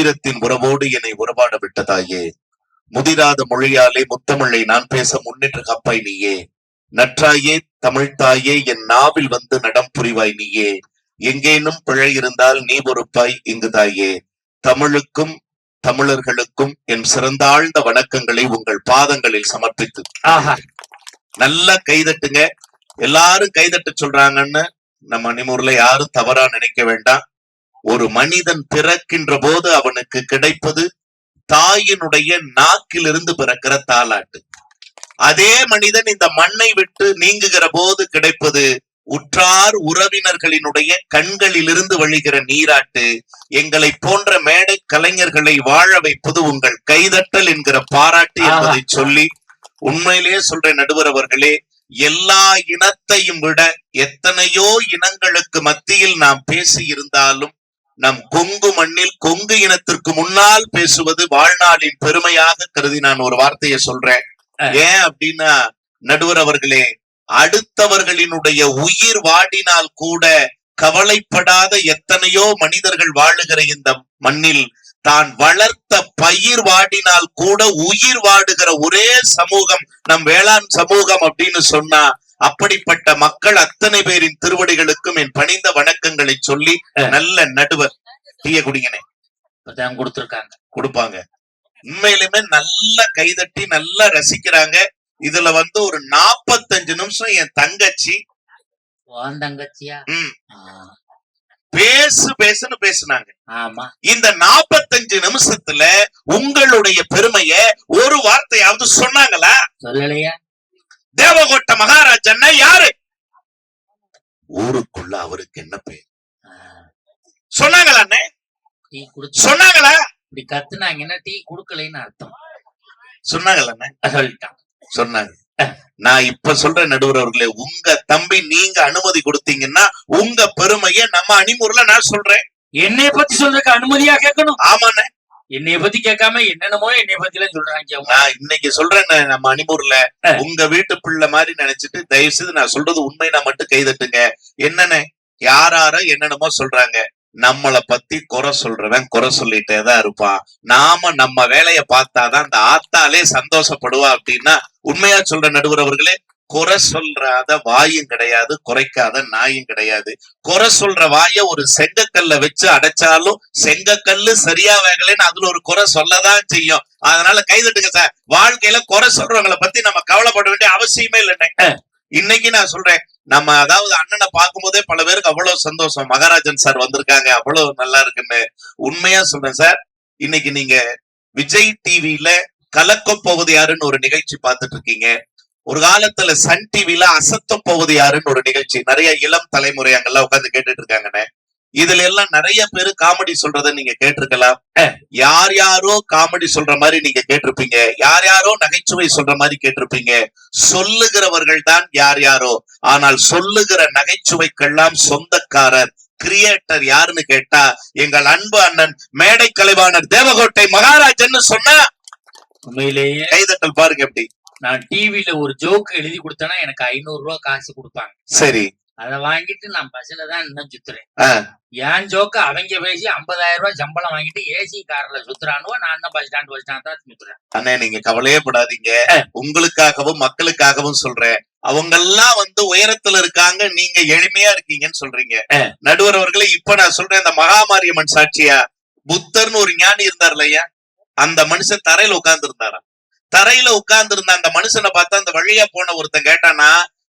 உதிரத்தின் உறவோடு என்னை உறவாட விட்டதாயே. முதிராத மொழியாலே முத்தமிழை நான் பேச முன்னின்று கப்பாய் நீயே. நற்றாயே தமிழ்த்தாயே என் நாவில் வந்து நடம் புரிவாய் நீயே. எங்கேனும் பிழை இருந்தால் நீ பொறுப்பாய் இங்கு தாயே. தமிழுக்கும் தமிழர்களுக்கும் என் சிறந்தாழ்ந்த வணக்கங்களை உங்கள் பாதங்களில் சமர்ப்பித்து. ஆஹா. நல்லா கைதட்டுங்க. எல்லாரும் கைதட்ட சொல்றாங்கன்னு நம்ம மணிமூர்ல யாரும் தவறா நினைக்க வேண்டாம். ஒரு மனிதன் பிறக்கின்ற போது அவனுக்கு கிடைப்பது தாயினுடைய நாக்கிலிருந்து பிறக்கிற தாலாட்டு. அதே மனிதன் இந்த மண்ணை விட்டு நீங்குகிற போது கிடைப்பது உற்றார் உறவினர்களினுடைய கண்களிலிருந்து வழிகிற நீராட்டு. எங்களை போன்ற மேடை கலைஞர்களை வாழ வைப்பது உங்கள் கைதட்டல் என்கிற பாராட்டு என்பதை சொல்லி உண்மையிலேயே சொல்ற நடுவர் அவர்களே எல்லா இனத்தையும் விட எத்தனையோ இனங்களுக்கு மத்தியில் நாம் பேசி இருந்தாலும் நம் கொங்கு மண்ணில் கொங்கு இனத்திற்கு முன்னால் பேசுவது வாழ்நாளின் பெருமையாக கருதி நான் ஒரு வார்த்தையை சொல்றேன். ஏன் அப்படின்னா நடுவர் அவர்களே அடுத்தவர்களினுடைய உயிர் வாடினால் கூட கவலைப்படாத எத்தனையோ மனிதர்கள் வாழுகிற இந்த மண்ணில் தான் வளர்த்த பயிர் வாடினால் கூட உயிர் வாடுகிற ஒரே சமூகம் நம் வேளாண் சமூகம் அப்படின்னு சொன்னா அப்படிப்பட்ட மக்கள் அத்தனை பேரின் திருவடிகளுக்கும் என் பணிந்த வணக்கங்களை சொல்லி. நல்ல நடுவர் டீய குடிங்கனே கொடுத்திருக்காங்க. கொடுப்பாங்க. உண்மையிலுமே நல்லா கைதட்டி நல்லா ரசிக்கிறாங்க. இதுல வந்து ஒரு நாப்பத்தஞ்சு நிமிஷம் என் தங்கச்சி. தங்கச்சியா? பேசு பேசுன்னு பேசுனாங்க. ஆமா. இந்த நாப்பத்தஞ்சு நிமிஷத்துல உங்களுடைய பெருமைய ஒரு வார்த்தையாவது சொன்னாங்களா? சொல்லலையா? தேவகோட்ட மகாராஜன்னா யாரு? ஊருக்குள்ள அவருக்கு என்ன பேர்? சொன்னாங்களா அண்ணே? டீ சொன்னாங்களா? இப்படி கத்துனாங்கன்னா டீ குடுக்கலைன்னு அர்த்தம். சொன்னாங்களா அண்ணே? சொல்லிட்டான் சொன்னாங்க. நான் இப்ப சொல்ற நடுவர் அவர்களே உங்க தம்பி நீங்க அனுமதி கொடுத்தீங்கன்னா உங்க பெருமைய நம்ம அணிமுறையில நான் சொல்றேன். என்னைய பத்தி சொல்றதுக்கு அனுமதியா கேட்கணும்? ஆமாண்ணே. என்னைய பத்தி கேட்காம என்னென்னமோ என்னைய பத்தி எல்லாம் சொல்றாங்க. நான் இன்னைக்கு சொல்றேன் நம்ம அணிமுறையில உங்க வீட்டு பிள்ளை மாதிரி நினைச்சிட்டு தயவு செய்து நான் சொல்றது உண்மைனா மட்டும் கைதட்டுங்க. என்னன்னு? யாரார என்னென்னமோ சொல்றாங்க. நம்மள பத்தி குறை சொல்றவன் குறை சொல்லிட்டே தான் இருப்பான். நாம நம்ம வேலைய பார்த்தாதான் அந்த ஆத்தாலே சந்தோஷப்படுவா அப்படின்னா உண்மையா சொல்ற நடுவர் அவர்களே குறை சொல்றாத வாயும் கிடையாது குறைக்காத நாயும் கிடையாது. குறை சொல்ற வாய ஒரு செங்கக்கல்ல வச்சு அடைச்சாலும் செங்கக்கல்லு சரியா வேகலைன்னு அதுல ஒரு குறை சொல்லதான் செய்யும். அதனால கைதட்டுங்க சார் வாழ்க்கையில குறை சொல்றவங்கள பத்தி நம்ம கவலைப்பட வேண்டிய அவசியமே இல்லைண்ணே இன்னைக்கு. நான் சொல்றேன் நம்ம அதாவது அண்ணனை பார்க்கும்போதே பல பேருக்கு அவ்வளவு சந்தோஷம். மகாராஜன் சார் வந்திருக்காங்க அவ்வளவு நல்லா இருக்குன்னு உண்மையா சொல்றேன் சார் இன்னைக்கு நீங்க விஜய் டிவில கலக்க போவது யாருன்னு ஒரு நிகழ்ச்சி பார்த்துட்டு இருக்கீங்க. ஒரு காலத்துல சன் டிவில அசத்த போவது யாருன்னு ஒரு நிகழ்ச்சி. நிறைய இளம் தலைமுறை அங்கெல்லாம் உட்கார்ந்து கேட்டுட்டு இருக்காங்கண்ணே. இதுல எல்லாம் நிறைய பேரு காமெடி சொல்றத நீங்க கேட்டிருக்கலாம். யார் யாரோ காமெடி சொல்ற மாதிரி நீங்க கேட்டிருப்பீங்க. யார் யாரோ நகைச்சுவை சொல்ற மாதிரி கேட்டிருப்பீங்க. சொல்லுகிறவர்கள் தான் யார் யாரோ. ஆனால் சொல்லுகிற நகைச்சுவைக்கெல்லாம் சொந்தக்காரர் கிரியேட்டர் யாருன்னு கேட்டா எங்கள் அன்பு அண்ணன் மேடை கலைவாணர் தேவகோட்டை மகாராஜன்னு சொன்னா உண்மையிலேயே. கைதட்டல் பாருங்க எப்படி. நான் டிவில ஒரு ஜோக் எழுதி கொடுத்தேன்னா எனக்கு ஐநூறு ரூபாய் காசு கொடுப்பாங்க. சரி. அதை வாங்கிட்டு நான் பஸ்ல தான் இன்னும் சுத்துறேன். என் ஜோக்க அவங்க பேசி 50000 ரூபாய் சம்பளம் வாங்கிட்டு ஏசி கார்ல சுத்துறானுவோ நான் இன்னும் பஸ் ஸ்டாண்ட் பஸ் ஸ்டாண்ட் தான் சுத்துறேன். அண்ணே நீங்க கவலையே படாதீங்க. உங்களுக்காகவும் மக்களுக்காகவும் சொல்றேன். அவங்க எல்லாம் வந்து உயரத்துல இருக்காங்க நீங்க எளிமையா இருக்கீங்கன்னு சொல்றீங்க. நடுவர் அவர்களே இப்ப நான் சொல்றேன் இந்த மகாமாரியம்மன் சாட்சியா? புத்தர்னு ஒரு ஞானி இருந்தார் இல்லையா அந்த மனுஷன் தரையில உட்கார்ந்து இருந்தாராம் தரையில உட்கார்ந்து இருந்த அந்த மனுஷனை பார்த்தா அந்த வழியா போன ஒருத்தன் கேட்டானா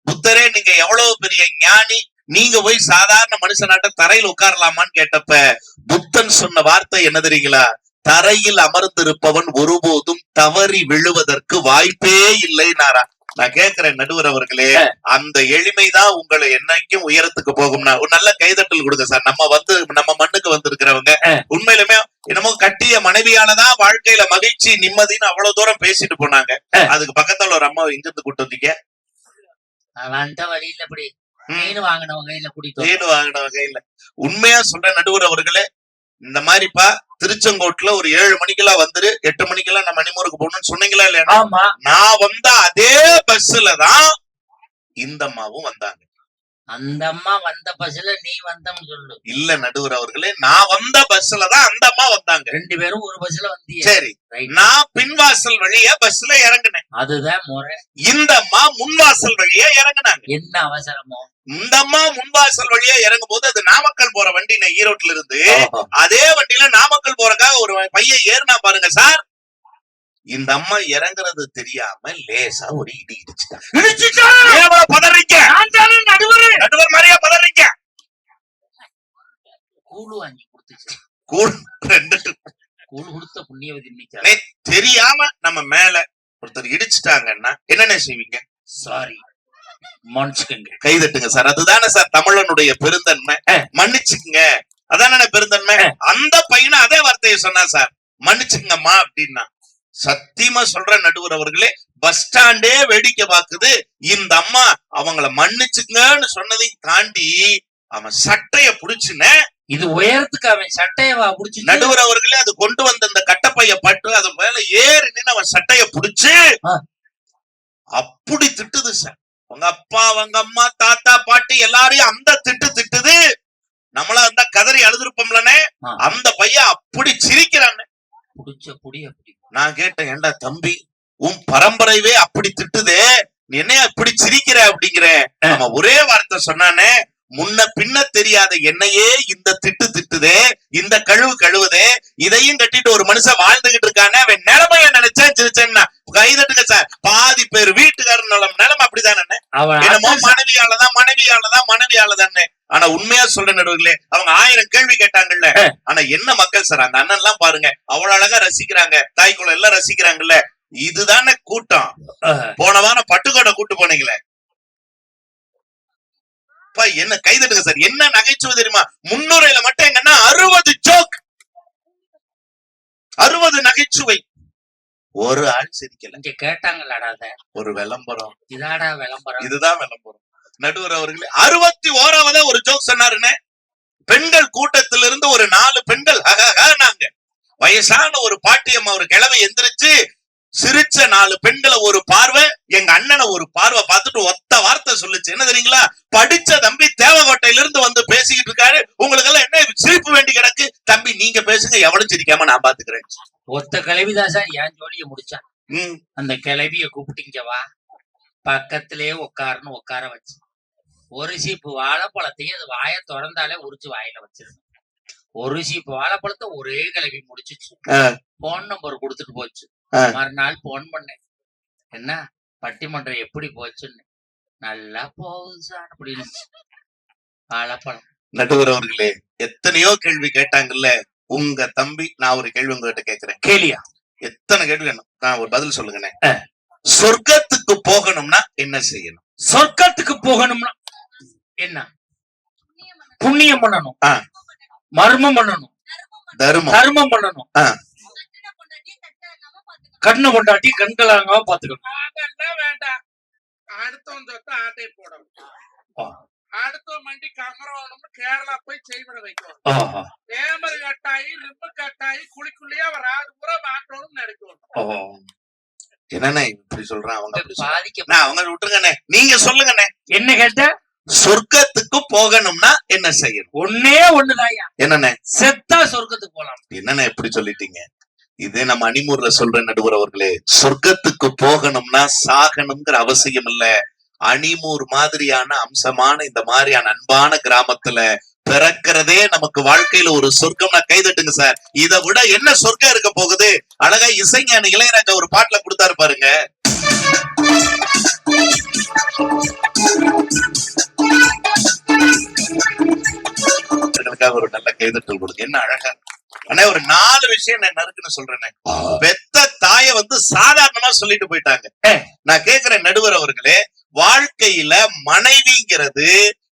புத்தரே நீங்க எவ்வளவு பெரிய ஞானி? நீங்க போய் சாதாரண மனுஷனாட்ட தரையில் உட்காரலாமான்னு கேட்டப்ப புத்தன் சொன்ன வார்த்தை என்ன தெரியுங்களா? தரையில் அமர்ந்திருப்பவன் ஒருபோதும் தவறி விழுவதற்கு வாய்ப்பே இல்லைனாரா? நான் கேட்கிறேன் நடுவர் அவர்களே அந்த எளிமைதான் உங்களை என்னைக்கும் உயரத்துக்கு போகும்னா ஒரு நல்ல கைதட்டல் கொடுங்க சார். நம்ம வந்து நம்ம மண்ணுக்கு வந்திருக்கிறவங்க உண்மையிலுமே என்னமோ கட்டிய மனைவியாலதான் வாழ்க்கையில மகிழ்ச்சி நிம்மதின்னு அவ்வளவு தூரம் பேசிட்டு போனாங்க. அதுக்கு பக்கத்துல ஒரு அம்மா இங்க இருந்து கூட்டு வந்தீங்க? வந்த வழியில இப்படி. மீன் வாங்கினவங்க இல்ல கூட்டிட்டு வந்தேன். தேடு வாங்கின வகையில. உண்மையா சொல்ற நடுவர் அவர்களே இந்த மாதிரிப்பா திருச்செங்கோட்டுல ஒரு ஏழு மணிக்கெல்லாம் வந்துரு எட்டு மணிக்கெல்லாம் நம்ம மணிமூருக்கு போகணும்னு சொன்னீங்களா இல்லையா? நான் வந்த அதே பஸ்ல தான் இந்த அம்மாவும் வந்தாங்க. அந்த அம்மா வந்த பஸ்ல நீ வந்தம்னு சொல்லு. இல்ல நடுவர் அவர்களே நான் வந்த பஸ்ல தான் அந்த அம்மா வந்தாங்க. ரெண்டு பேரும் ஒரு பஸ்ல வந்தீங்க சரி. நான் பின்வாசல் வழியா பஸ்ல இறங்குனேன். அதுதான் முறை. இந்த அம்மா முன்வாசல் வழியா இறங்குனாங்க. என்ன அவசரமோ? இந்த அம்மா முன்வாசல் வழியா இறங்கும் போது அது நாமக்கல் போற வண்டி ஈரோட்ல இருந்து அதே வண்டியில நாமக்கல் போறக்காக ஒரு பையன் ஏறினா பாருங்க சார். இந்த அம்மா இறங்குறது தெரியாம லேசா ஒரு இடி இடிச்சுட்டாங்க பதறீங்க? நடுவர்! நடுவர் மாதிரியா பதறீங்க? கூழு வாங்கி கொடுத்துச்சு. ரெண்டு. கூழு கொடுத்த புண்ணியவதி இன்னைக்கு தெரியாம நம்ம மேல ஒருத்தர் இடிச்சிட்டாங்கன்னா என்னென்ன செய்வீங்க? சாரி மன்னிச்சுக்கங்க. கை தட்டுங்க சார். அதுதானே சார் தமிழனுடைய பெருந்தன்மை. மன்னிச்சுக்குங்க. அதானே பெருந்தன்மை? அந்த பையனும் அதே வார்த்தையை சொன்னா சார். மன்னிச்சுக்கங்கம்மா அப்படின்னா. சத்தியமா சொல்ற நடுவர் அவர்களே பஸ் ஸ்டாண்டே வேடிக்கை பார்க்குது இந்த அம்மா அவங்கள மன்னிச்சுங்கன்னு சொன்னதையும் தாண்டி அவன் சட்டைய புடிச்சுன இது உயரத்துக்கு அவன் சட்டையவா புடிச்சு நடுவர் அவர்களே அது கொண்டு வந்த இந்த கட்டப்பைய பட்டு அது மேல ஏறி நின்னு அவன் சட்டைய புடிச்சு. அப்படி திட்டுது சார். உங்க அப்பா அவங்க அம்மா தாத்தா பாட்டி எல்லாரையும் அந்த திட்டு திட்டுது. நம்மளா இருந்தா கதறி அழுதுருப்போம்லனே. அந்த பையன் அப்படி சிரிக்கிறான் புடிச்ச புடி. நான் கேட்டேன் ஏண்டா தம்பி உன் பரம்பரையவே அப்படி திட்டுதே? நீ என்ன இப்படி சிரிக்கிற? அப்படிங்கிற அவன் ஒரே வார்த்தை சொன்னானே முன்ன பின்ன தெரியாத என்னையே இந்த திட்டு திட்டுதே இந்த கழுவு கழுவுதே இதையும் கட்டிட்டு ஒரு மனுஷன் வாழ்ந்துகிட்டு இருக்கானே அவன் நிலைமைய நினைச்சேன் சிரிச்சேன்னா. கைதட்டுங்க சார் பாதி பேர் வீட்டுக்காரர் நிலம் நிலைமை அப்படிதானே? என்னமோ மனைவியாலதான் மனைவியாலதான் மனைவியாலதானே ஆனா உண்மையா சொல்ற நடுவுகளே அவங்க ஆயிரம் கேள்வி கேட்டாங்கல்ல. ஆனா என்ன மக்கள் சார் அந்த அண்ணன் எல்லாம் பாருங்க அவ்வளவு அழகா ரசிக்கிறாங்க தாய்க்குள்ள எல்லாம் ரசிக்கிறாங்கல்ல. இதுதானே கூட்டம். போன வாரம் பட்டுக்கோட்டை கூட்டு போனீங்களே. என்ன கைதட்டுங்க சார் என்ன நகைச்சுவை தெரியுமா? முன்னுரையில மட்டும் எங்கன்னா அறுபது ஜோக் அறுபது நகைச்சுவை. ஒரு ஆள் சிரிக்கல. இங்க கேட்டாங்களாடா ஒரு விளம்பரம். இதாடா விளம்பரம். இதுதான் விளம்பரம். நடுவர் அவர்களே அறுபத்தி ஓராவதா ஒரு ஜோக் சொன்னாருன்னு பெண்கள் கூட்டத்திலிருந்து ஒரு நாலு பெண்கள் நாங்க வயசான ஒரு பாட்டியம்மா ஒரு கிழவை எந்திரிச்சு சிரிச்ச நாலு பெண்களை ஒரு பார்வை எங்க அண்ணனை ஒரு பார்வை பார்த்துட்டு ஒத்த வார்த்தை சொல்லுச்சு. என்ன தெரியுங்களா? படிச்ச தம்பி தேவகோட்டையில இருந்து வந்து பேசிக்கிட்டு இருக்காரு. உங்களுக்கு எல்லாம் என்ன சிரிப்பு வேண்டி கிடக்கு. தம்பி நீங்க பேசுங்க எவனும் சிரிக்காம நான் பாத்துக்கிறேன். ஒத்த கிளவிதான் சார் என் ஜோலிய முடிச்சான். அந்த கிளவிய கூப்பிட்டீங்க வா. பக்கத்திலே உட்காருன்னு உட்கார வச்சு. ஒரு சீப்பு வாழைப்பழத்தையும் அது வாயை திறந்தாலே உரிச்சு வாயில வச்சிருந்தோம் ஒரு சீப்பு வாழைப்பழத்தை ஒரே கிளவி முடிச்சிச்சு. போன் நம்பர் கொடுத்துட்டு போச்சு. மறுநாள் போன் பண்ணேன். என்ன? பட்டிமன்றம் எப்படி போச்சுன்னு? நல்லா போகுது சார் அப்படின்னு வாழைப்பழம். நடுவர் அவர்களே எத்தனையோ கேள்வி கேட்டாங்கல்ல? உங்க தம்பி நான் ஒரு கேள்வி உங்ககிட்ட கேக்குறேன் கேலியா எத்தனை கேள்வி வேணும்? நான் ஒரு பதில் சொல்லுங்கண்ணே. சொர்க்கத்துக்கு போகணும்னா என்ன செய்யணும்? சொர்க்கத்துக்கு போகணும்னா என்ன? புண்ணியம் பண்ணணும். மர்மம் பண்ணணும். தர்மம். கர்மம் பண்ணணும். கண்ணை கொண்டாட்டி கண்களாங்க பாத்துக்கணும் வேண்டாம். அடுத்தவன் சொத்தை ஆட்டை போடணும். ஆ. அடுத்தவன் மண்டி கமரவனும்னு கேரளா போய் செய்விட வைக்கணும். தேமர் கட்டாயி லிம்பு கட்டாயி குழிக்குள்ளேயே அவர் ஆறு முறை மாற்றணும்னு நினைக்கணும். ஓ. என்னண்ணே இப்படி சொல்றான்? அவங்க. பாதிக்க நான் அவங்க விட்டுருங்கண்ணே. நீங்க சொல்லுங்கண்ணே. என்ன கேட்ட? சொர்க்கத்துக்கு போகணும்னா என்ன செய்யணும்? ஒன்னே ஒண்ணுதாயா என்னண்ணே? செத்தா சொர்க்கத்துக்கு போலாம். என்னண்ணே இப்படி சொல்லிட்டீங்க? இதே நம்ம அணிமூர்ல சொல்ற நடுவர் அவர்களே சொர்க்கத்துக்கு போகணும்னா சாகணுங்கிற அவசியம் இல்ல. அணிமூர் மாதிரியான அம்சமான இந்த மாதிரியான அன்பான கிராமத்துல பிறக்கிறதே நமக்கு வாழ்க்கையில ஒரு சொர்க்கம்னா கைதட்டுங்க சார். இதை விட என்ன சொர்க்கம் இருக்க போகுது? அழகா இசைஞானி இளையராஜா ஒரு பாட்டுல கொடுத்தாரு பாருங்க. எனக்காக ஒரு நல்ல கைதட்டல் கொடுங்க. என்ன அழகா? அண்ணா ஒரு நாலு விஷயம் நான் நறுக்குன்னு சொல்றேனே. பெத்த தாய வந்து சாதாரணமா சொல்லிட்டு போயிட்டாங்க. நான் கேக்குறேன் நடுவர் அவர்களே வாழ்க்கையில மனைவிங்கிறது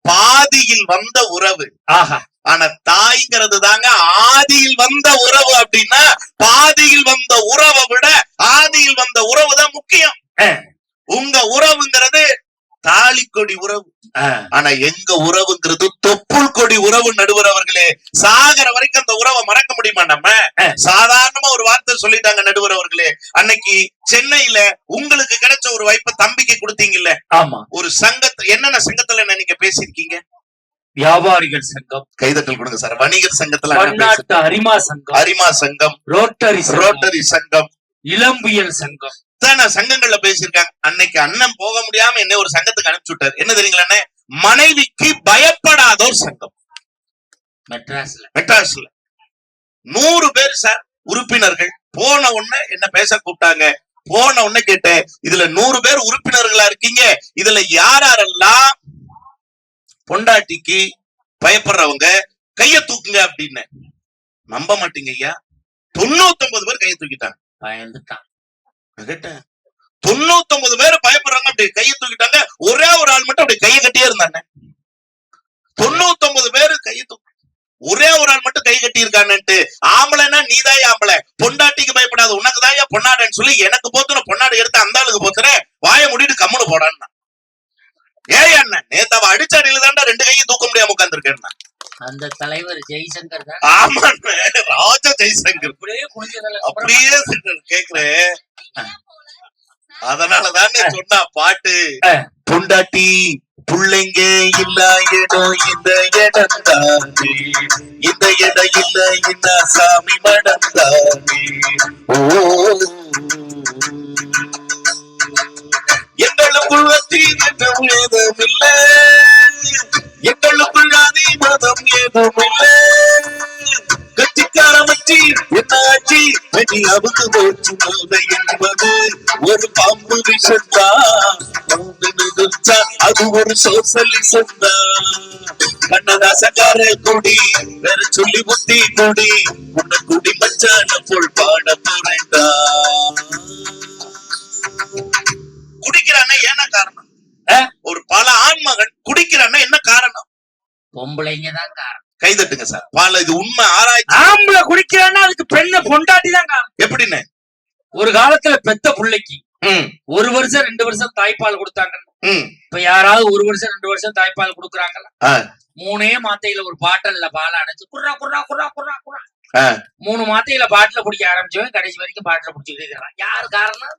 பாதியில் வந்த உறவு. ஆஹா. ஆனா தாய்ங்கிறது தாங்க ஆதியில் வந்த உறவு அப்படின்னா பாதியில் வந்த உறவை விட ஆதியில் வந்த உறவு தான் முக்கியம். உங்க உறவுங்கிறது தாலி கொடி உறவு. ஆனா எங்க உறவுங்கிறது தொப்புள் கொடி உறவு நடுவர் அவர்களே சாகர வரைக்கும் அந்த உறவை மறக்க முடியுமா நம்ம? சாதாரணமா ஒரு வார்த்தை சொல்லிட்டாங்க நடுவர் அவர்களே அன்னைக்கு சென்னையில உங்களுக்கு கிடைச்ச ஒரு வாய்ப்பை தம்பிக்கு கொடுத்தீங்கல்ல. ஆமா. ஒரு சங்கத்து என்னென்ன சங்கத்துல என்ன நீங்க பேசியிருக்கீங்க? வியாபாரிகள் சங்கம். கைதட்டல் கொடுங்க சார். வணிகர் சங்கத்துல அரிமா சங்கம். அரிமா சங்கம். ரோட்டரி ரோட்டரி சங்கம். இளம்பியல் சங்கம். இத்தனை சங்கங்கள்ல பேசியிருக்காங்க. அன்னைக்கு அண்ணன் போக முடியாம என்ன ஒரு சங்கத்துக்கு அனுப்பிச்சு விட்டாரு. என்ன தெரியுங்களா? மனைவிக்கு பயப்படாத ஒரு சங்கம். மெட்ராஸ்ல. மெட்ராஸ்ல. நூறு பேர் சார் உறுப்பினர்கள். போன உடனே என்ன பேச கூப்பிட்டாங்க? போன உடனே கேட்டேன். இதுல நூறு பேர் உறுப்பினர்களா இருக்கீங்க? இதுல யார் யாரெல்லாம் பொண்டாட்டிக்கு பயப்படுறவங்க கைய தூக்குங்க அப்படின்னு. நம்ப மாட்டீங்க ஐயா. தொண்ணூத்தி ஒன்பது பேர் கைய தூக்கிட்டாங்க. பயந்துட்டான். நான் கேட்டேன். தொண்ணூத்தி ஒன்பது பேர் பயப்படுறாங்க அப்படி கையை தூக்கிட்டாங்க. ஒரே ஒரு ஆள் மட்டும் அப்படி கையை கட்டியே இருந்தாங்க தொண்ணூத்தி ஒன்பது பேர் கையை தூக்கு ஒரே ஒரு ஆள் மட்டும் கை கட்டி இருக்கான்னுட்டு. ஆம்பளைன்னா நீதாயா ஆம்பளை. பொண்டாட்டிக்கு பயப்படாத உனக்கு தாயா பொன்னாடன்னு சொல்லி எனக்கு போத்துன பொன்னாடு எடுத்து அந்த ஆளுக்கு போத்துற வாயை மூடிட்டு கம்முனு போடான்னா. ஏய் அண்ணன் நேத்து அவ அடிச்சடியில தாண்டா ரெண்டு கையும் தூக்க முடியாம உட்காந்துருக்கேன் அந்த தலைவர் ஜெய்சங்கர் ஆமா ராஜ ஜெய்சங்கர். அப்படியே அப்படியே கேக்குறேன். அதனாலதானே சொன்னா பாட்டு. பொண்டாட்டி புள்ளைங்க இல்ல இடம் இந்த இடம் தானே இந்த இடம் இல்ல இந்த சாமி மடம் தானே ஓ. எங்களுக்குள் தீவிரம் ஏதும் இல்ல எங்களுக்குள் மதம் ஏதும் இல்ல கட்சிக்கார மச்சி என்ன ஆச்சு? வெடி அவுக்கு போச்சு மோதை என்பது. ஒரு பாம்பு மிகுச்சா அது ஒரு சோசலிசம் தான் கண்ணதாசக்கார கொடி வேற சொல்லி புத்தி கொடி. உன்னை குடி மச்சான போல் பாட போறேன்டா. குடிக்கிறான்னா என்ன காரணம்? ஒரு பல ஆண்மகன் குடிக்கிறான்னா என்ன காரணம்? பொம்பளைங்க தான் காரணம். கைதட்டுங்க சார். பால இது உண்மை ஆராய்ச்சி. ஆம்பளை குடிக்கிறான்னா அதுக்கு பெண்ணை பொண்டாட்டி தான் எப்படின்னு? ஒரு காலத்துல பெத்த புள்ளைக்கு ஒரு வருஷம் ரெண்டு வருஷம் தாய்ப்பால் கொடுத்தாங்க இப்ப யாராவது ஒரு வருஷம் ரெண்டு வருஷம் தாய்ப்பால் கொடுக்குறாங்களா? ஆ. மூணே மாத்தையில ஒரு பாட்டில்ல பால் அடைச்சு குர்ரா குர்ரா குர்ரா குர்ரா குர்ரா. மூணு மாத்தையில பாட்டில குடிக்க ஆரம்பிச்சவன் கடைசி வரைக்கும் பாட்டில குடிச்சுக்கிட்டே இருக்கிறான். யாரு காரணம்.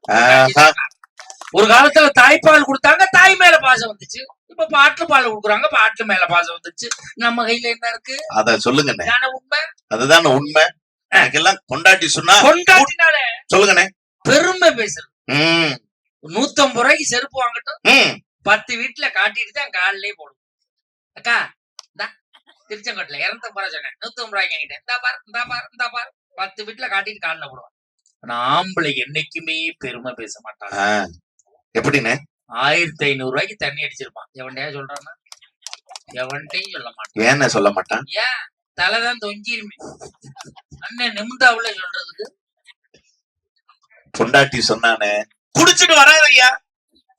ஒரு காலத்துல தாய்ப்பால் கொடுத்தாங்க தாய் மேல பாசம் வந்துச்சு. இப்ப பாட்டுல பால் கொடுக்குறாங்க பாட்டுல மேல பாசம் வந்துச்சு. நம்ம கையில என்ன இருக்கு? அத சொல்லுங்கண்ணே. தானே உண்மை? அதுதானே உண்மை? எனக்கெல்லாம் கொண்டாட்டி சொன்னா கொண்டாட்டினால சொல்லுங்கண்ணே. பெருமை பேசுறது. நூத்தம்பது ரூபாய்க்கு செருப்பு வாங்கட்டும். பத்து வீட்டுல காட்டிட்டு தான் காலிலே போடும். அக்கா திருச்செங்கோட்டுல இரநூத்தம்பது ரூபா சொன்னேன். நூத்தம்பது ரூபாய்க்கு வாங்கிட்டேன் இந்தா பாரு இந்தா பாரு இந்தா பாரு. பத்து வீட்டுல காட்டிட்டு காலில் போடுவான். ஆனா ஆம்பளை என்னைக்குமே பெருமை பேச மாட்டாங்க ஆ. எப்படிண்ணே ஆயிரத்தி ஐநூறு ரூபாய்க்கு தண்ணி அடிச்சிருப்பான். எவன்டையா சொல்றான்னா? எவன்ட்டையும் சொல்ல மாட்டான். ஏன்னு சொல்ல மாட்டான்? ஏன்? தலைதான் தொங்கிருமே. அண்ணன் நிமிந்தாவுல சொல்றதுக்கு. பொண்டாட்டி சொன்னானே குடிச்சிட்டு வராதையா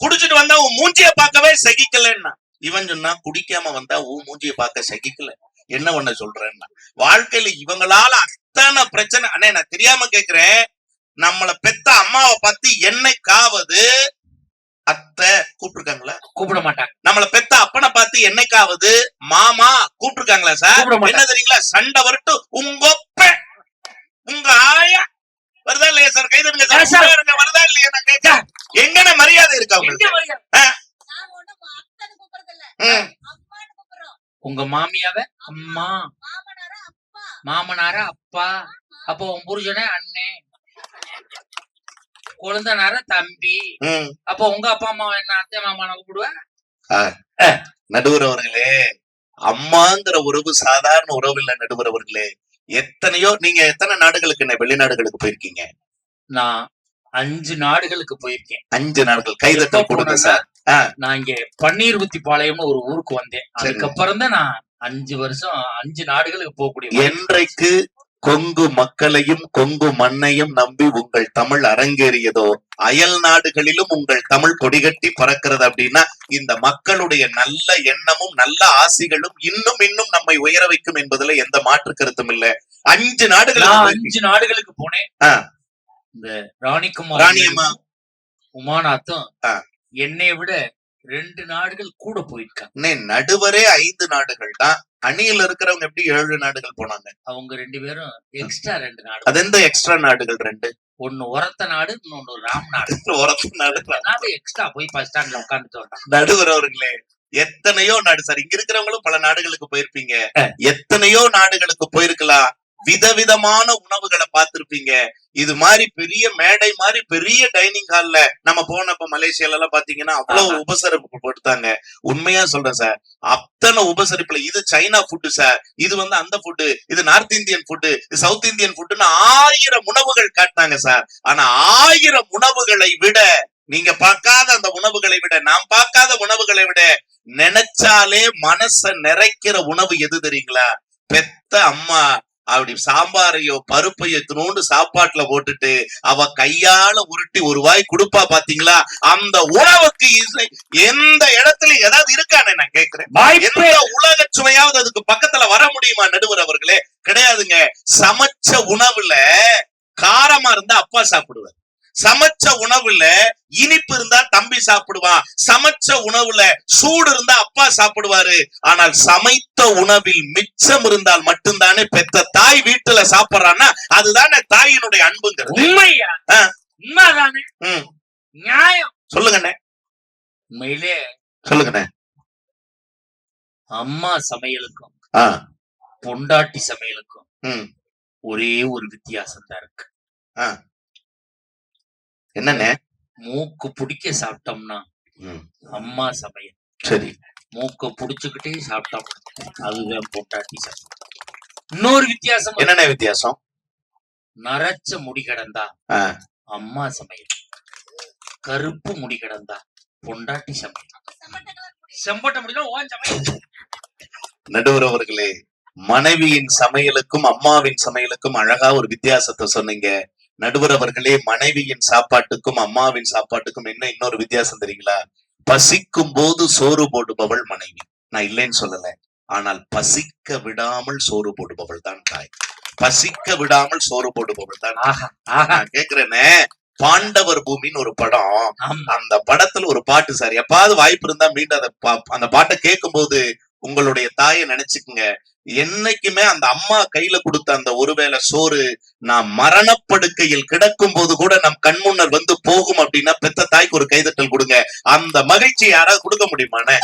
குடிச்சிட்டு வந்தா உன் மூஞ்சிய பார்க்கவே சகிக்கலன்னா. இவன் சொன்னா குடிக்காம வந்தா உன் மூஞ்சிய பார்க்க சகிக்கல. என்ன பண்ண சொல்றேன்னா? வாழ்க்கையில இவங்களால அத்தனை பிரச்சனை அண்ணே நான் தெரியாம கேக்குறேன். நம்மள பெத்த அம்மாவை பார்த்து என்னைக்காவது அத்தை கூப்பிட்டுருக்காங்களா? கூப்பிட மாட்டாங்க. நம்மள பெத்த அப்பனை பார்த்து என்னைக்காவது மாமா கூப்பிட்டுருக்காங்களா சார். என்ன தெரியுங்களா? சண்டை வரட்டும். உங்க ஒப்ப உங்க ஆயா. வருதா இல்லையா சார்? கைதடுங்க சார். வருதா இல்லையா? நான் கேட்கிறேன். எங்கன மரியாதை இருக்கா உங்களுக்கு? உங்க மாமியாவ? அம்மா. மாமனாரா அப்பா? மாமனார அப்பா? அப்போ உன் புருஷனே அண்ணே. குழந்தனார தம்பி. அப்போ உங்க அப்பா அம்மா என்ன அத்தை மாமான கூப்பிடுவ? நடுவர் அவர்களே அம்மாங்கிற உறவு சாதாரண உறவு இல்ல நடுவர் அவர்களே எத்தனையோ நீங்க எத்தனை நாடுகளுக்கு என்ன வெளிநாடுகளுக்கு போயிருக்கீங்க? நான் அஞ்சு நாடுகளுக்கு போயிருக்கேன். அஞ்சு நாடுகள். கைதட்டல் கொடுங்க சார். நான் இங்க பன்னீர்குத்தி பாளையம்னு ஒரு ஊருக்கு வந்தேன். அதுக்கப்புறம் தான் நான் அஞ்சு வருஷம் அஞ்சு நாடுகளுக்கு போகக்கூடிய என்றைக்கு கொங்கு மக்களையும் கொங்கு மண்ணையும் நம்பி உங்கள் தமிழ் அரங்கேறியதோ? அயல் நாடுகளிலும் உங்கள் தமிழ் கொடிகட்டி பறக்கிறது அப்படின்னா இந்த மக்களுடைய நல்ல எண்ணமும் நல்ல ஆசிகளும் இன்னும் இன்னும் நம்மை உயர வைக்கும் என்பதுல எந்த மாற்று கருத்தும் இல்ல. அஞ்சு நாடுகள் அஞ்சு நாடுகளுக்கு போனேன். இந்த ராணிக்குமார் ராணியம்மா. உமாநாத்தும். என்னை விட ரெண்டு நாடுகள் கூட போயிருக்காங்க. நடுவரே ஐந்து நாடுகள் தான் அணியில் இருக்கிறவங்க எப்படி ஏழு நாடுகள் போனாங்க? அவங்க ரெண்டு பேரும் எக்ஸ்ட்ரா ரெண்டு நாடு அது எந்த எக்ஸ்ட்ரா நாடுகள் ரெண்டு? ஒண்ணு உரத்த நாடு இன்னொன்னு ராம் நாடு. உரத்து நாடு. நாடு எக்ஸ்ட்ரா போய் பஸ் ஸ்டாண்ட்ல உட்காந்துட்டு நடுவர் அவர்களே எத்தனையோ நாடு சார் இங்க இருக்கிறவங்களும் பல நாடுகளுக்கு போயிருப்பீங்க. எத்தனையோ நாடுகளுக்கு போயிருக்கலாம். விதவிதமான உணவுகளை பார்த்திருப்பீங்க. இது மாதிரி பெரிய மேடை மாதிரி பெரிய டைனிங் ஹால்ல நம்ம போனப்ப மலேசியால எல்லாம் பாத்தீங்கன்னா அவ்வளவு. உபசரிப்பு கொடுத்தாங்க உண்மையா சொல்றேன் சார் அத்தனை உபசரிப்புல இது சைனா ஃபுட்டு சார் இது வந்து அந்த ஃபுட்டு இது நார்த் இந்தியன் ஃபுட்டு இது சவுத் இந்தியன் ஃபுட்டுன்னு ஆயிரம் உணவுகள் காட்டினாங்க சார் ஆனா ஆயிரம் உணவுகளை விட நீங்க பார்க்காத அந்த உணவுகளை விட நாம் பார்க்காத உணவுகளை விட நினைச்சாலே மனச நிறைக்கிற உணவு எது தெரியுங்களா? பெத்த அம்மா அப்படி சாம்பாரையோ பருப்பையோ இத்தினோண்டு சாப்பாட்டுல போட்டுட்டு அவ கையால உருட்டி ஒரு வாய் கொடுப்பா பாத்தீங்களா? அந்த உணவுக்கு இசை எந்த இடத்துல ஏதாவது இருக்கானே நான் கேக்குறேன். வாய்ப்பே எந்த உலக சுவையாவது அதுக்கு பக்கத்துல வர முடியுமா நடுவர் அவர்களே? கிடையாதுங்க. சமைச்ச உணவுல காரமா இருந்தா அப்பா சாப்பிடுவார். சமைச்ச உணவுல இனிப்பு இருந்தா தம்பி சாப்பிடுவான். சமைச்ச உணவுல சூடு இருந்தா அப்பா சாப்பிடுவாரு. ஆனால் சமைத்த உணவில் மிச்சம் இருந்தால் மட்டும்தானே பெத்த தாய் வீட்டுல சாப்பிடுறான்னா அதுதானே தாயினுடைய அன்புங்கிறது. உண்மையா. உண்மைதானே? நியாயம். சொல்லுங்கண்ணே. உண்மையிலே சொல்லுங்கண்ணே. அம்மா சமையலுக்கும் பொண்டாட்டி சமையலுக்கும் ஒரே ஒரு வித்தியாசம் தான் இருக்கு என்னண்ணே மூக்கு பிடிக்க சாப்பிட்டோம்னா அம்மா சமையல். சரி. மூக்க புடிச்சுக்கிட்டே சாப்பிட்டோம். அதுதான் பொண்டாட்டி சமையல். இன்னொரு வித்தியாசம். என்னண்ணே வித்தியாசம்? நரைச்ச முடி கிடந்தா. அம்மா சமையல். கருப்பு முடி கிடந்தா பொண்டாட்டி சமையல். செம்பட்ட முடினா ஓன் சமையல். நடுவர் அவர்களே மனைவியின் சமையலுக்கும் அம்மாவின் சமையலுக்கும் அழகா ஒரு வித்தியாசத்தை சொன்னீங்க. நடுவர் அவர்களே மனைவியின் சாப்பாட்டுக்கும் அம்மாவின் சாப்பாட்டுக்கும் என்ன இன்னொரு வித்தியாசம் தெரியுங்களா? பசிக்கும் போது சோறு போடுபவள் மனைவி. நான் இல்லைன்னு சொல்லல. ஆனால் பசிக்க விடாமல் சோறு போடுபவள் தான் தாய். பசிக்க விடாமல் சோறு போடுபவள் தான் ஆஹா ஆஹா. நான் கேக்குறேனே. பாண்டவர் பூமின்னு ஒரு படம். அந்த படத்துல ஒரு பாட்டு சார். எப்பாவது வாய்ப்பு இருந்தா மீண்டும் அந்த பாட்டை கேட்கும்போது உங்களுடைய தாயை நினைச்சுக்குங்க. என்னைக்குமே அந்த அம்மா கையில கொடுத்த அந்த ஒருவேளை சோறு நான் மரணப்படுக்கையில் கிடக்கும் போது கூட நம் கண்முன்னர் வந்து போகும் அப்படின்னா பெத்த தாய்க்கு ஒரு கைதட்டல் கொடுங்க. அந்த மகிழ்ச்சி யாராவது கொடுக்க முடியுமாண்ணே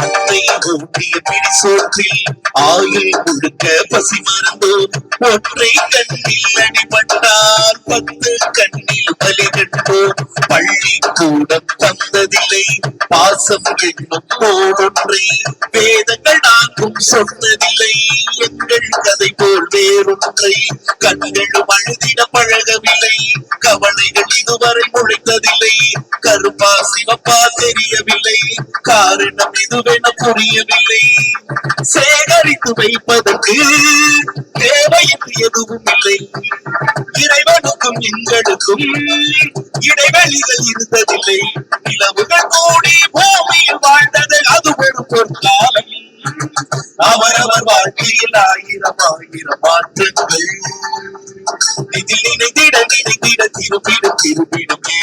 அத்தை ஊட்டிய பிடி சோற்றில் ஆயுள் முழுக்க பசி மறந்தோம் ஒற்றை கண்ணில் அடிபட்டால் பத்து கண்ணில் பலி கண்டோம் பள்ளி கூட தந்ததில்லை. பாசம் என்னும் போலொன்றை வேதங்கள் நாக்கும் சொன்னதில்லை. எங்கள் கதை போல் வேறொன்றை கண்களும் அழுதிட பழகவில்லை. கவலைகள் இதுவரை முளைத்ததில்லை. கருப்பா சிவப்பா தெரியவில்லை. காரணம் இதுவென புரியவில்லை. சேகரி சேகரித்து வைப்பதற்கு தேவை எதுவும் இல்லை. இறைவனுக்கும் எங்களுக்கும் இடைவெளிகள் இருந்ததில்லை. நிலவுகள் கூடி பூமியில் வாழ்ந்தது அது ஒரு பொற்காலம். அவரவர் வாழ்க்கையில் ஆயிரம் ஆயிரம் மாற்றங்கள் இதில் நினைத்திட நினைத்திட திருப்பிடும் திருப்பிடும்.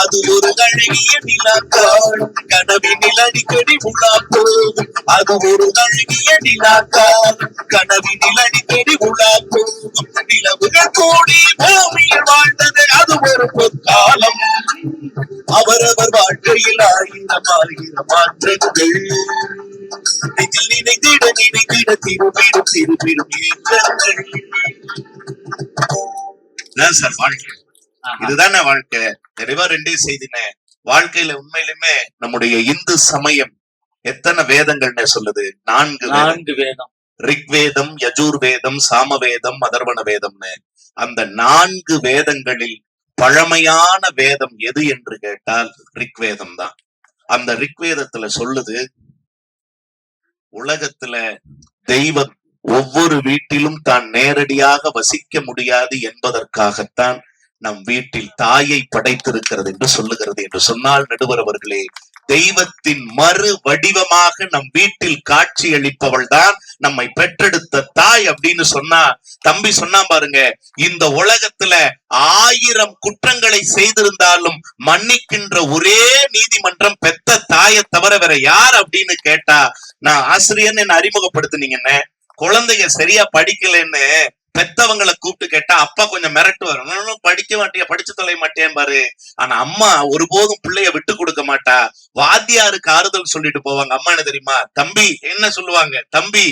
அது ஒரு அழகிய நிலாக்கால். கனவினில் அடிக்கடி உலா போகும் அது ஒரு அழகிய நிலாக்கால். கனவினில் அடிக்கடி உலா போகும் நிலவுகள் கூடி பூமியில் வாழ்ந்தது அது ஒரு பொற்காலம். அவரவர் வாழ்க்கையில் ஆயிரம் ஆயிரம் மாற்றங்கள். இதில் நினைத்திட நினைத்திட திரும்பிடும் திரும்பிடும் ஏற்றங்கள். சார் வாழ்க்கை. இதுதானே வாழ்க்கை? நிறைவா ரெண்டே செய்தினே. வாழ்க்கையில உண்மையிலுமே நம்முடைய இந்து சமயம் எத்தனை வேதங்கள்னு சொல்லுது? நான்கு. நான்கு வேதம். ரிக்வேதம் யஜூர் வேதம் சாமவேதம் அதர்வண வேதம்னு. அந்த நான்கு வேதங்களில் பழமையான வேதம் எது என்று கேட்டால் ரிக்வேதம் தான். அந்த ரிக்வேதத்துல சொல்லுது உலகத்துல தெய்வம் ஒவ்வொரு வீட்டிலும் தான் நேரடியாக வசிக்க முடியாது என்பதற்காகத்தான் நம் வீட்டில் தாயை படைத்திருக்கிறது என்று சொல்லுகிறது என்று சொன்னால் நடுவர் அவர்களே தெய்வத்தின் மறு வடிவமாக நம் வீட்டில் காட்சி அளிப்பவள் தான் நம்மை பெற்றெடுத்த தாய் அப்படின்னு சொன்னா தம்பி சொன்னா பாருங்க இந்த உலகத்துல ஆயிரம் குற்றங்களை செய்திருந்தாலும் மன்னிக்கின்ற ஒரே நீதிமன்றம் பெத்த தாயை தவிர வேற யார் அப்படின்னு கேட்டா நான் ஆசிரியர்னு என்ன அறிமுகப்படுத்தினீங்கன்னு குழந்தைங்க சரியா படிக்கலைன்னு பெத்தவங்களை கூப்பிட்டு கேட்டா அப்பா கொஞ்சம் மிரட்டு வரும் படிக்க மாட்டியா? படிச்சு தொலைய மாட்டேன் பாரு. ஆனா அம்மா ஒருபோதும் பிள்ளைய விட்டு கொடுக்க மாட்டா. வாத்தியாருக்கு ஆறுதல் சொல்லிட்டு போவாங்க. அம்மா என்ன தெரியுமா? தம்பி என்ன சொல்லுவாங்க? தம்பி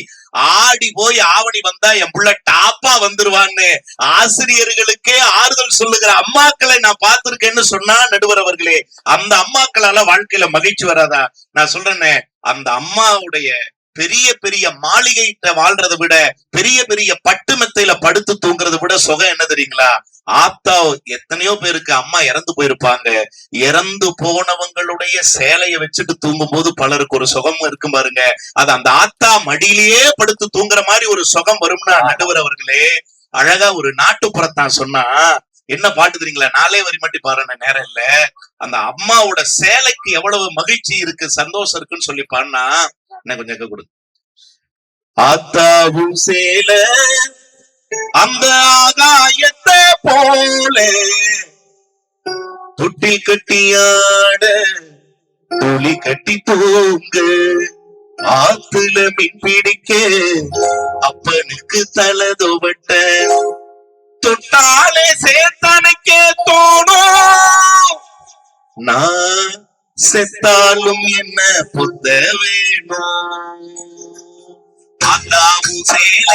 ஆடி போய் ஆவணி வந்தா என் புள்ள டாப்பா வந்துருவான்னு ஆசிரியர்களுக்கே ஆறுதல் சொல்லுகிற அம்மாக்களை நான் பார்த்திருக்கேன்னு சொன்னா நடுவர் அவர்களே அந்த அம்மாக்களால வாழ்க்கையில மகிழ்ச்சி வராதா? நான் சொல்றேனே அந்த அம்மாவுடைய பெரிய பெரிய மாளிகைட்ட வாழ்றதை விட பெரிய பெரிய பட்டு மெத்தையில படுத்து தூங்குறதை விட சுகம் என்ன தெரியுங்களா? ஆத்தா எத்தனையோ பேருக்கு அம்மா இறந்து போயிருப்பாங்க. இறந்து போனவங்களுடைய சேலையை வச்சுட்டு தூங்கும் போது பலருக்கு ஒரு சுகம் இருக்கும் பாருங்க. அது அந்த ஆத்தா மடியிலேயே படுத்து தூங்குற மாதிரி ஒரு சுகம் வரும்னா நடுவர் அவர்களே அழகா ஒரு நாட்டுப்புறத்தான் சொன்னா என்ன பாட்டு தெரியுங்களா? நாளே வரி மட்டும் பாருங்க நேரம் இல்ல. அந்த அம்மாவோட சேலைக்கு எவ்வளவு மகிழ்ச்சி இருக்கு சந்தோஷம் இருக்குன்னு சொல்லி பாடினா என்ன கொஞ்சம் கேட்க கொடுங்க. ஆத்தாவும் சேல அந்த ஆகாயத்தை போல தொட்டில் கட்டியாட துளி கட்டி தூங்க. ஆத்துல மீன் பிடிக்க அப்பனுக்கு தலை தலதொவட்ட தொட்டாலே சேத்தனுக்கே தோணும். நான் செத்தாலும் என்ன புத்த வேணும்? அந்த சேல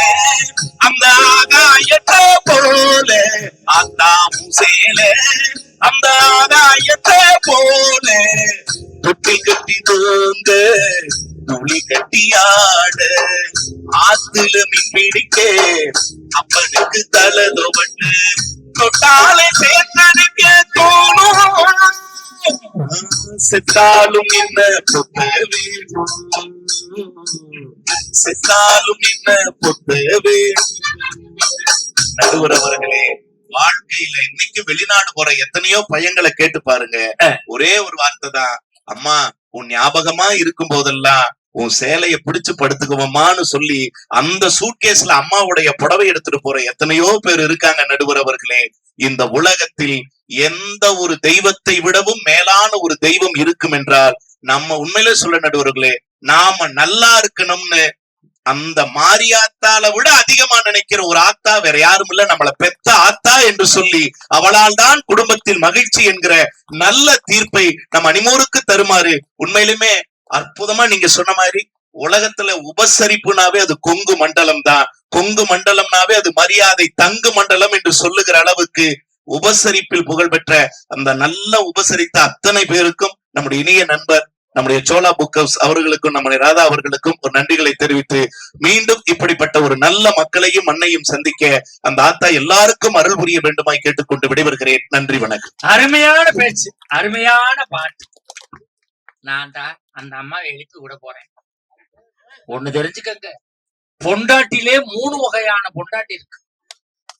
அந்த ஆகாயத்தை போல. அந்த சேல அந்த ஆகாயத்தை போல. தொட்டில் கட்டி தூங்க துளி கட்டி ஆட ஆத்துல மீன் பிடிக்க அப்பனுக்கு தலை தலதொவட்டு தொட்டாலே சேர்த்தனுக்க தோணும். செத்தாலும் என்ன பொத்த வேணும் செத்தாலும் என்ன பொத்த வேணும் நடுவர் அவர்களே வாழ்க்கையில இன்னைக்கு வெளிநாடு போற எத்தனையோ பையங்களை கேட்டு பாருங்க. ஒரே ஒரு வார்த்தை தான். அம்மா உன் ஞாபகமா இருக்கும் போதெல்லாம் உன் சேலைய பிடிச்சு படுத்துக்குவோமான்னு சொல்லி அந்த சூட்கேஸ்ல அம்மாவுடைய புடவை எடுத்துட்டு போற எத்தனையோ பேர் இருக்காங்க நடுவர் அவர்களே இந்த உலகத்தில் எந்த ஒரு தெய்வத்தை விடவும் மேலான ஒரு தெய்வம் இருக்கும் என்றால் நம்ம உண்மையிலே சொல்ல நடுவர்களே நாம நல்லா இருக்கணும்னு அந்த மாரியாத்தால விட அதிகமா நினைக்கிற ஒரு ஆத்தா வேற யாரும் இல்ல. நம்மளை பெத்த ஆத்தா என்று சொல்லி அவளால் தான் குடும்பத்தில் மகிழ்ச்சி என்கிற நல்ல தீர்ப்பை நம் அனிமோருக்கு தருமாறு உண்மையிலுமே அற்புதமா நீங்க சொன்ன மாதிரி உலகத்துல உபசரிப்புனாவே அது கொங்கு மண்டலம் தான் கொங்கு மண்டலம்னாவே அது மரியாதை தங்கு மண்டலம் என்று சொல்லுகிற அளவுக்கு உபசரிப்பில் புகழ்பெற்ற அந்த நல்ல உபசரித்த அத்தனை பேருக்கும் நம்முடைய இனிய நண்பர் நம்முடைய சோலா புக் ஹவுஸ் அவர்களுக்கும் நம்முடைய ராதா அவர்களுக்கும் ஒரு நன்றிகளை தெரிவித்து மீண்டும் இப்படிப்பட்ட ஒரு நல்ல மக்களையும் மண்ணையும் சந்திக்க அந்த ஆத்தா எல்லாருக்கும் அருள் புரிய வேண்டுமாய் கேட்டுக்கொண்டு விடைபெறுகிறேன். நன்றி வணக்கம். அருமையான பேச்சு அருமையான பாட்டு. நான் தான் அந்த அம்மாவை எழுப்பி விட போறேன். ஒண்ணு தெரிஞ்சுக்கங்க. பொண்டாட்டிலே மூணு வகையான பொண்டாட்டி இருக்கு.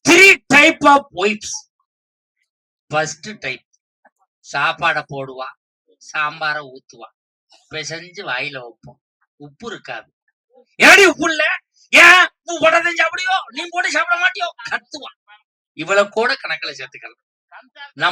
Three type of wifes first type சாப்பாடை போடுவா சாம்பார ஊத்துவா பிசைஞ்சு வாயில வைப்போம். உப்பு இருக்காது. ஏடி உப்பு இல்ல? ஏன்? உப்பு போட்டதை சாப்பிடுவோ நீ போட்டு சாப்பிட மாட்டியோ? கத்துவான் இவளை கூட கணக்குல சேர்த்துக்கலாம். நம்ம